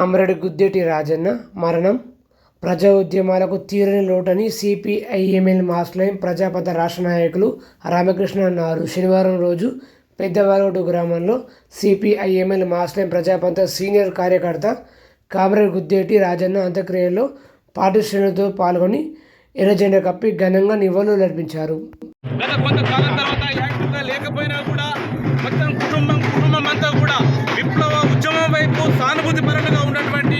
Comrade Guddeti Rajanna మరణం. ప్రజా ఉద్యమాలకు తీరని లోటని సిపిఐఎంఎల్ మాస్లైన్ ప్రజాపద రాష్ట్ర నాయకులు రామకృష్ణ అన్నారు. శనివారం రోజు పెద్దవాలగొట్టు గ్రామంలో సిపిఐఎంఎల్ మాస్లైన్ ప్రజాపంత సీనియర్ కార్యకర్త కామ్రేడ్ గుద్దేటి రాజన్న అంత్యక్రియల్లో పార్టీ శ్రేణులతో పాల్గొని ఎర్రజెండా కప్పి ఘనంగా నివాళులు అర్పించారు. గత కొంతకాలం తర్వాత లేకపోయినా కూడా మొత్తం కుటుంబం కుటుంబం అంతా అనుభూతి పరంగా ఉన్నటువంటి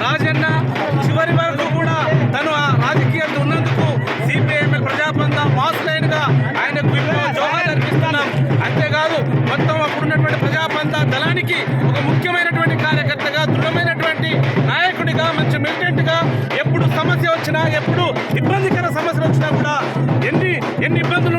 రాజన్న చివరి వరకు కూడా తను ఆ రాజకీయాలు ఉన్నందుకు సిపిఐఎంఎల్ ప్రజాపంత మాస్ లైన్గా ఆయనకు జోహార్ అర్పిస్తున్నాం. అంతేకాదు మొత్తం అప్పుడున్నటువంటి ప్రజాపంత దళానికి ఒక ముఖ్యమైనటువంటి కార్యకర్తగా దృఢమైనటువంటి నాయకుడిగా మంచి మిలిటెంట్గా ఎప్పుడు సమస్య వచ్చినా ఎప్పుడు ఇబ్బందికర సమస్యలు వచ్చినా కూడా ఎన్ని ఎన్ని ఇబ్బందులు